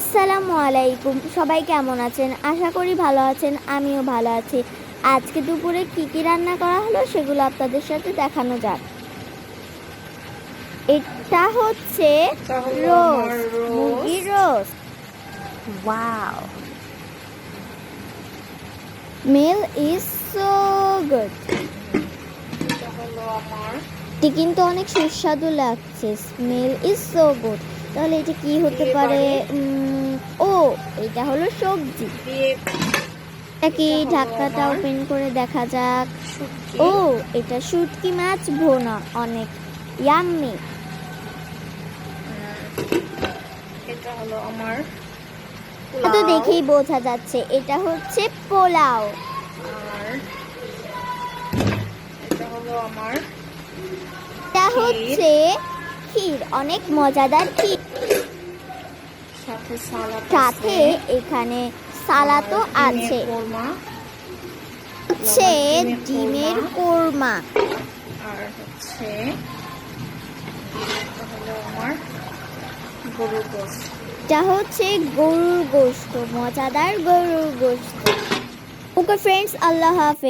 আসসালামু আলাইকুম। সবাই কেমন আছেন? আশা করি ভালো আছেন আমিও ভালো আছি। আজকে দুপুরে কি কি রান্না করা হলো সেগুলো আপনাদের সাথে দেখানো যাক। এটা হচ্ছে রোজ। মুরগির রোজ wow. Meal is so good এটি কিন্তু অনেক সুস্বাদু লাগছে। স্মেল ইজ সো গুড তাহলে এটা কি হতে পারে? ও এটা হলো সবজি। দিয়ে এটা কি এটা ঢাকনাটা ওপেন করে দেখা যাক? ও এটা শুটকি মাছ ভোনা অনেক ইয়াম্মি এটা হলো আমার তো দেখেই বোঝা যাচ্ছে এটা হচ্ছে পোলাও। আর এটা হলো আমার এটা হচ্ছে ক্ষীর অনেক মজাদার ক্ষীর। সাথে সালাদ সাথে এখানে সালাদও আছে। হচ্ছে ডিমের কোরমা। আর হচ্ছে আমার গরুর এটা হচ্ছে গরুর গোশত মজাদার গরুর গোশত। ওকে ফ্রেন্ডস আল্লাহ হাফেজ।